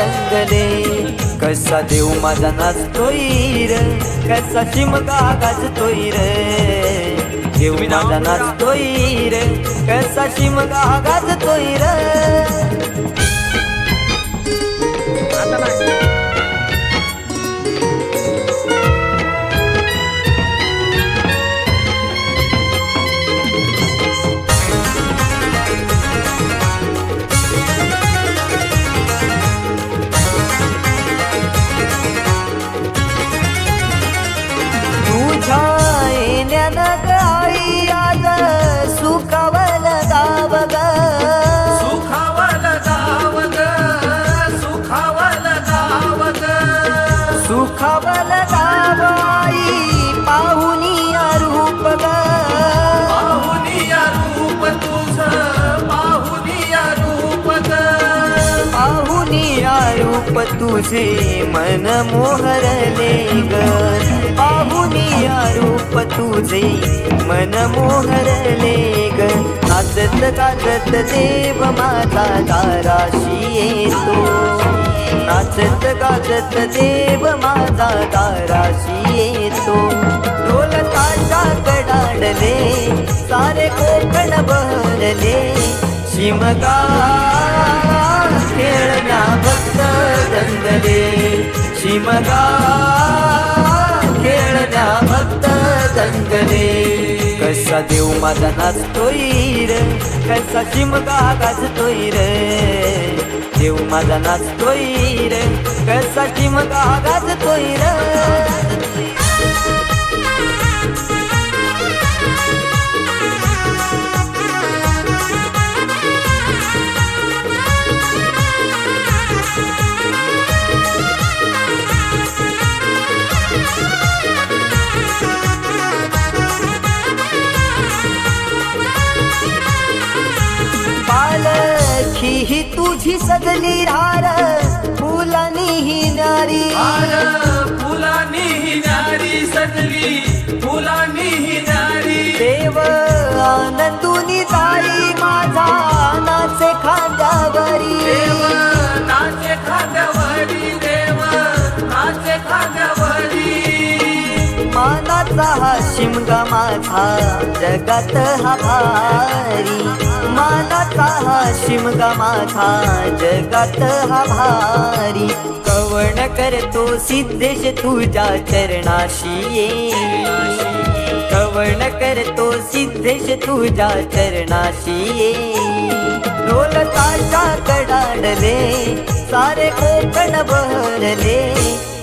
दंगले. कसा देव माझा नाचतोय र? कसा चिमका गाजतोय र? देव माझा नाचतोय र. कसा चिमका गाजतोय र? रूप तुझे मन मोहरले ग. पाहुनी रूप तुझे मन मोहरले ग. आजत गाजत देव माझा दाराशी येतो. नाचत गाजत देव माझा दाराशी येतो. ढोल ताशा कडाडले सारे कोकण बहरले शिमगा मगा खेळण्या भक्त दंगले कसा देव माझा नाचतोय र कसा चिमका गाजतोय र देव माझा नाचतोय र कसा चिमका गाजतोय र मानाचा हा शिमगा माझा जगात हा भारी. मानाचा हा शिमगा माझा जगात हा भारी. कवण करतो सिद्धेश तुझ्या चरणाशी ये. कवण करतो सिद्धेश तुझ्या चरणाशी ये. ढोल ताशा कडाडले सारे कोकण बहरले.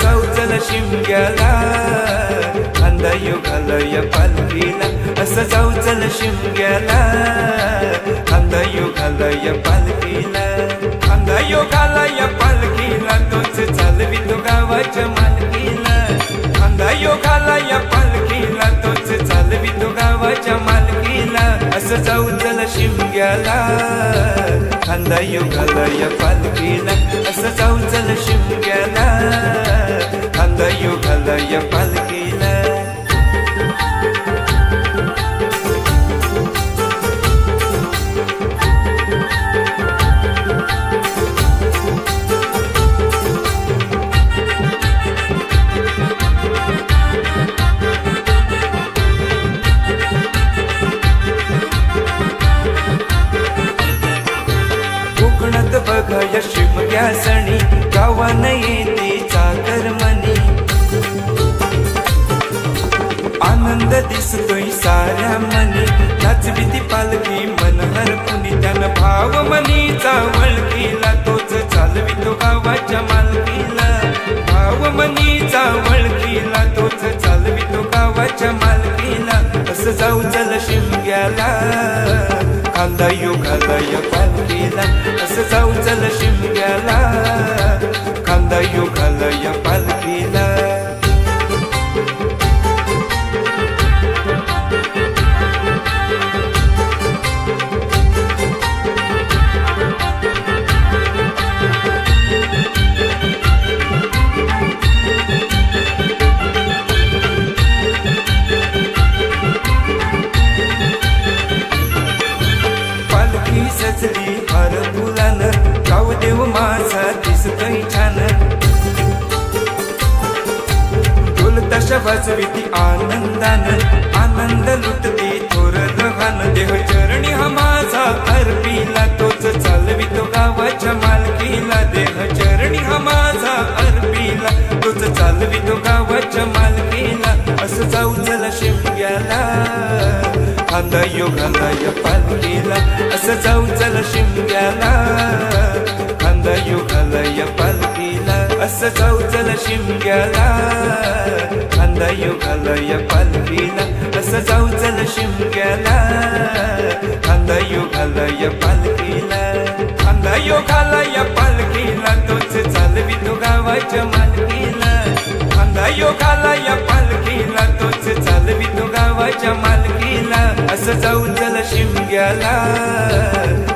चौचल शिमग्याला खांदा युगालय पालखीला. असं चौचल खांदा या पालखीला तोच चालवितो गावाच्या मालकीला. खांदा योगाला या पालखीला तोच चालवितो गावाच्या मालकीला. असं जाऊ चला शिमग्याला. खांदा योगाला या पालखीला असं जाऊ चला शिमग्याला. खांदा योगाला या पालखी गावाच्या मालकीला असं जाऊ चल शिमग्याला. खांदा योगाला या पालखीला. असं जाऊ चल शिमग्याला. खांदा योगाला या असं जाऊ चल शिमग्याला खांदा योगाला या असं जाऊ चल शिमग्याला खांदा योगाला या असं जाऊ चल शिमग्याला खांदा योगाला या पालखीला खांदा योगाला या पालखीला तोच गावाच्या मालकीला. खांदा योगाला या तोच चालवी देवाच्या मालकीला असं जाऊ चला शिमग्याला.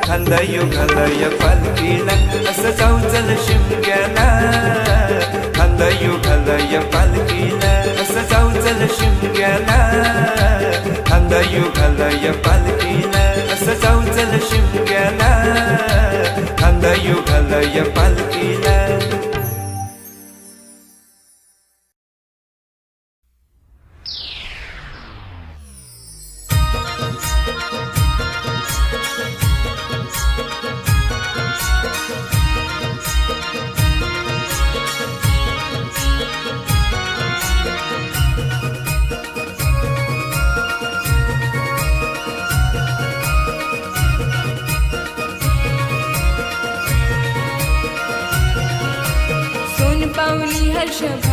खांदा खांदाय या पालखीला असं जाऊ चला शिमग्याला. खांदा खांदाय या पालखीला असं जाऊ चला शिमग्याला. खांदा खांदाय या पालखीला असं जाऊ चला शिमग्याला. खांदा खांदाय या पालखीला पावली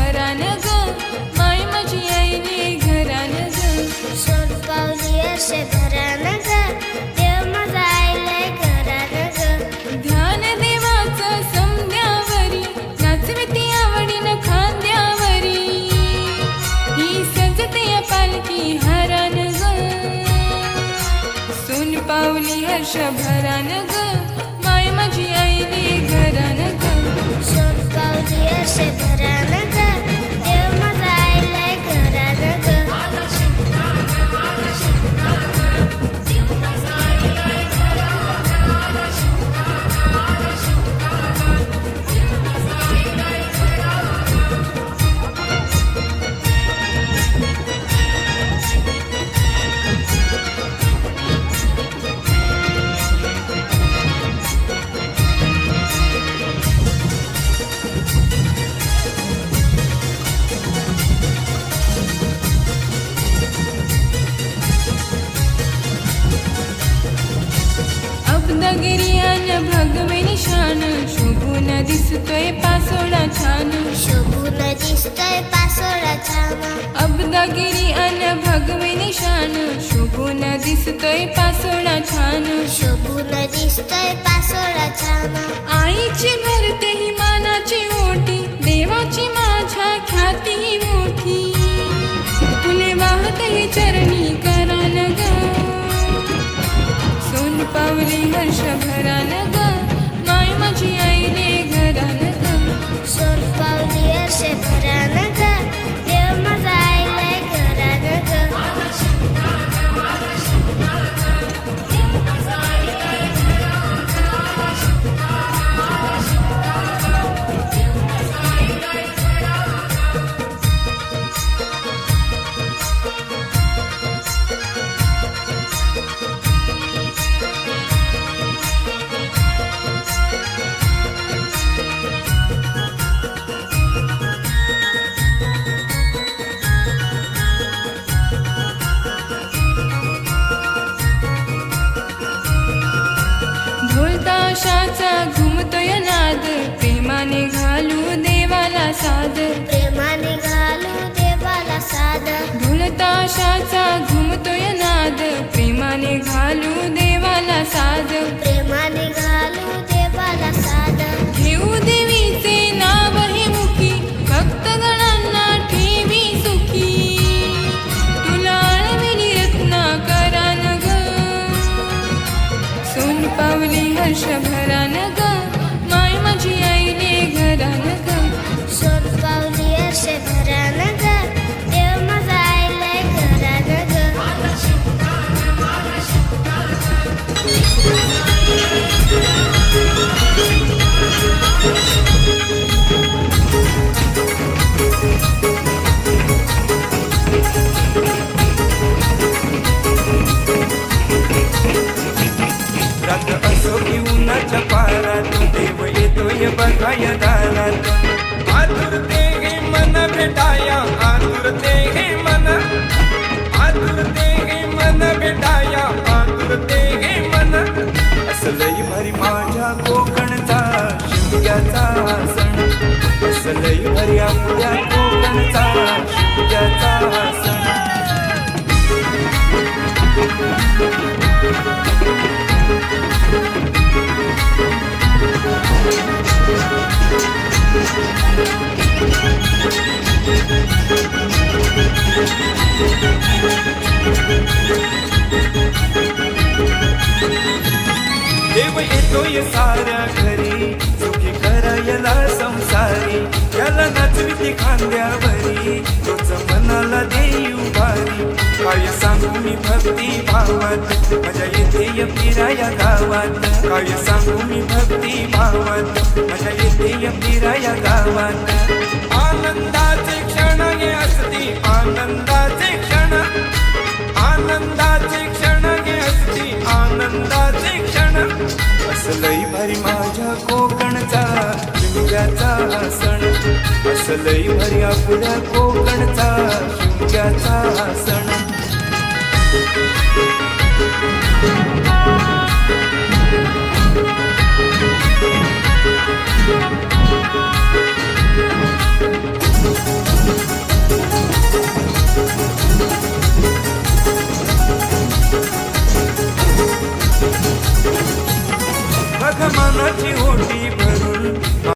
नगरियान भगवे निशान शोभून दिसतोय पासोडा छान. शोभून दिसतोय पासोडा छान. अब्दागिरी अन भगवे निशान शोभून दिसतोय पासोडा छान. शोभून दिसतोय पासोडा छान. आईची भरते ही मानाची ओटी देवाची माझ्या ख्याती मोठी. तुले वाहते ही चरणी देवाला साद. प्रेमाने घालू देवाला साध ढोलताशाचा घुमतोय नाद. प्रेमाने घालू देवाला साद. प्रेमाने घालू देवाला साध घेऊ देवीचे नाव हे मुखी. भक्तगणांना ठेवी सुखी. तुला आळविली रत्ना करान ग. सोन पावली हर्ष भरान ग. येतोय बघाय आतुरते हे मन भेटाया आतुरते हे मन. आतुरते हे मन भेटाया आतुरते हे मन. असलई भारी माझ्या कोकणचा शिमग्याचा सण. असलई भारी आपल्या कोकणचा शिमग्याचा देव येतोय साऱ्या घरी. सुखी करायला संसारी. त्याला नाचविती खांद्यावरी. तोच मनाला देऊ भारी. काय सांगू मी भक्ती भावात? माझ्या येथे फिराया गावात. काय सांगू मी भक्ती भावात? माझ्या येथे फिराया गावात. आनंदाचे क्षण हे असती आनंदाचे क्षण. आनंदाचे क्षण हे आनंदाचे क्षण. असलई भारी माझ्या कोकणचा शिमग्याचा सण. असलई भारी आपल्या कोकणचा शिमग्याचा सण. मनाची ओटी भरून.